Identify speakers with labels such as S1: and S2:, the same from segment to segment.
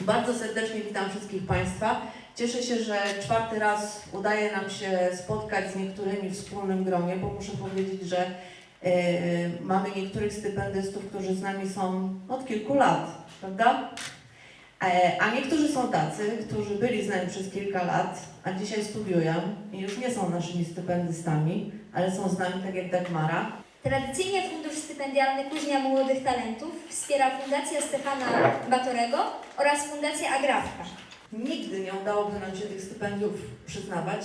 S1: Bardzo serdecznie witam wszystkich Państwa. Cieszę się, że czwarty raz udaje nam się spotkać z niektórymi w wspólnym gronie, bo muszę powiedzieć, że e, mamy niektórych stypendystów, którzy z nami są od kilku lat, prawda? E, a niektórzy są tacy, którzy byli z nami przez kilka lat, a dzisiaj studiują i już nie są naszymi stypendystami, ale są z nami tak jak Dagmara.
S2: Tradycyjnie Fundusz Stypendialny Kuźnia Młodych Talentów wspiera Fundacja Stefana Batorego oraz Fundacja Agrafka.
S1: Nigdy nie udałoby nam się tych stypendiów przyznawać,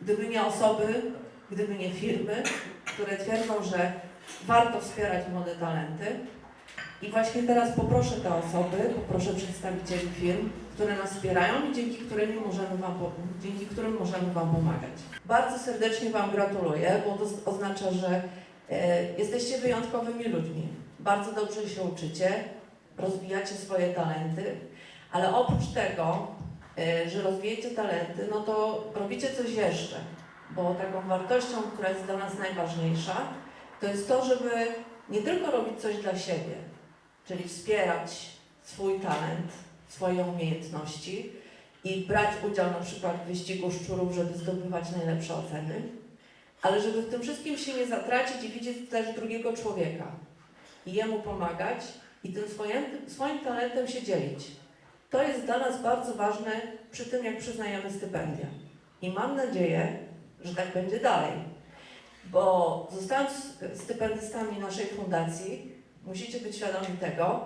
S1: gdyby nie osoby, gdyby nie firmy, które twierdzą, że warto wspierać młode talenty. I właśnie teraz poproszę te osoby, poproszę przedstawicieli firm, które nas wspierają i dzięki którym możemy Wam, dzięki którym możemy Wam pomagać. Bardzo serdecznie Wam gratuluję, bo to oznacza, że jesteście wyjątkowymi ludźmi. Bardzo dobrze się uczycie, rozwijacie swoje talenty, ale oprócz tego, e, że rozwijacie talenty, no to robicie coś jeszcze, bo taką wartością, która jest dla nas najważniejsza, to jest to, żeby nie tylko robić coś dla siebie, czyli wspierać swój talent, swoje umiejętności i brać udział na przykład w wyścigu szczurów, żeby zdobywać najlepsze oceny, ale żeby w tym wszystkim się nie zatracić i widzieć też drugiego człowieka i jemu pomagać i tym swoim, swoim talentem się dzielić. To jest dla nas bardzo ważne przy tym, jak przyznajemy stypendia. I mam nadzieję, że tak będzie dalej. Bo zostając stypendystami naszej fundacji, musicie być świadomi tego,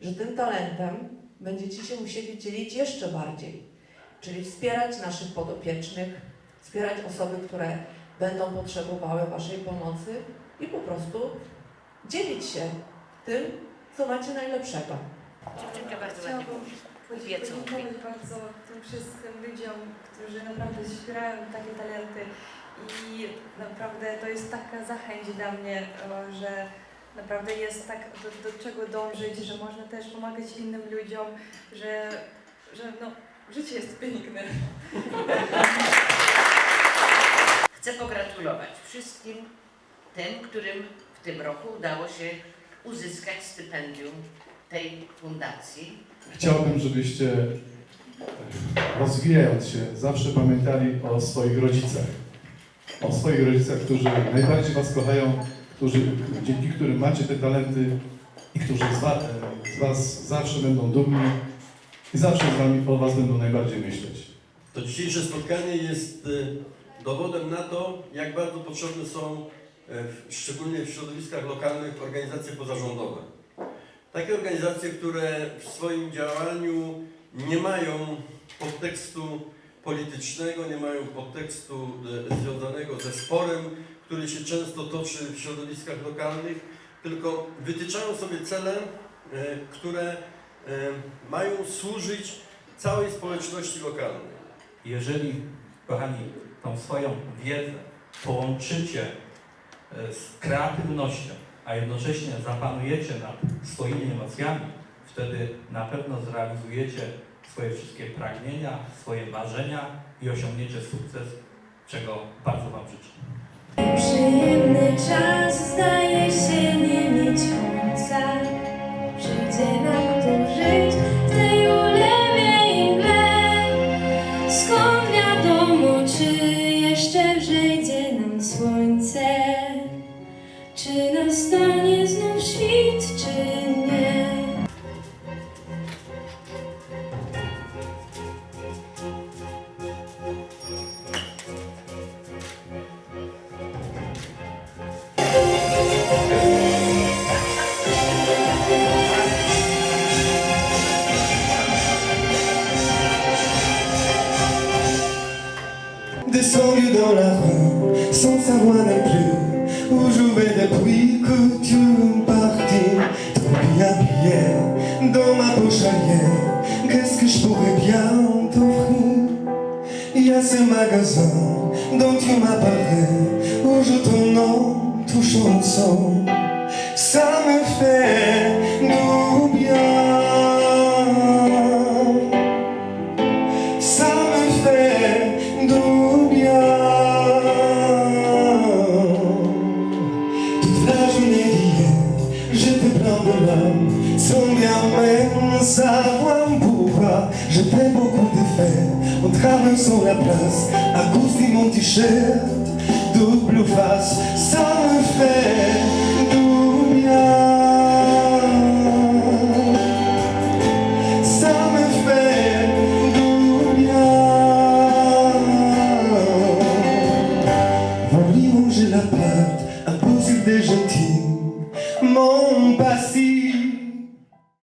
S1: że tym talentem będziecie się musieli dzielić jeszcze bardziej. Czyli wspierać naszych podopiecznych, wspierać osoby, które będą potrzebowały Waszej pomocy i po prostu dzielić się tym, co macie najlepszego.
S3: Dziewczynka bardzo ładnie mówi.
S4: Podziękować bardzo tym wszystkim ludziom, którzy naprawdę wspierają takie talenty i naprawdę to jest taka zachęć dla mnie, że naprawdę jest tak do, do czego dążyć, że można też pomagać innym ludziom, że, że no, życie jest piękne.
S3: Chcę pogratulować wszystkim tym, którym w tym roku udało się uzyskać stypendium tej fundacji.
S5: Chciałbym, żebyście rozwijając się, zawsze pamiętali o swoich rodzicach. O swoich rodzicach, którzy najbardziej Was kochają, którzy, dzięki którym macie te talenty i którzy z, wa, z Was zawsze będą dumni i zawsze z wami, o Was będą najbardziej myśleć.
S6: To dzisiejsze spotkanie jest e, dowodem na to, jak bardzo potrzebne są, e, szczególnie w środowiskach lokalnych, organizacje pozarządowe. Takie organizacje, które w swoim działaniu nie mają podtekstu politycznego, nie mają podtekstu e, związanego ze sporem, który się często toczy w środowiskach lokalnych, tylko wytyczają sobie cele, e, które mają służyć całej społeczności lokalnej.
S7: Jeżeli, kochani, tą swoją wiedzę połączycie e, z kreatywnością, a jednocześnie zapanujecie nad swoimi emocjami, wtedy na pewno zrealizujecie swoje wszystkie pragnienia, swoje marzenia i osiągniecie sukces, czego bardzo Wam życzę.
S8: Przyjemny czas zdaje się nie mieć końca. Przyjdzie nam tu
S9: Descendu dans la rue sans savoir non plus où jouer depuis que tu es parti. Trop bien habillé dans ma poche alliée, qu'est-ce que je pourrais bien t'offrir? Il y a ce magasin dont tu m'as où je ton nom, tout chanson. Ça me fait du bien. Ça me fait du m'amène sa pourquoi je t'ai beaucoup défaire en traversant la place à cause de mon t-shirt. Double face ça me fait...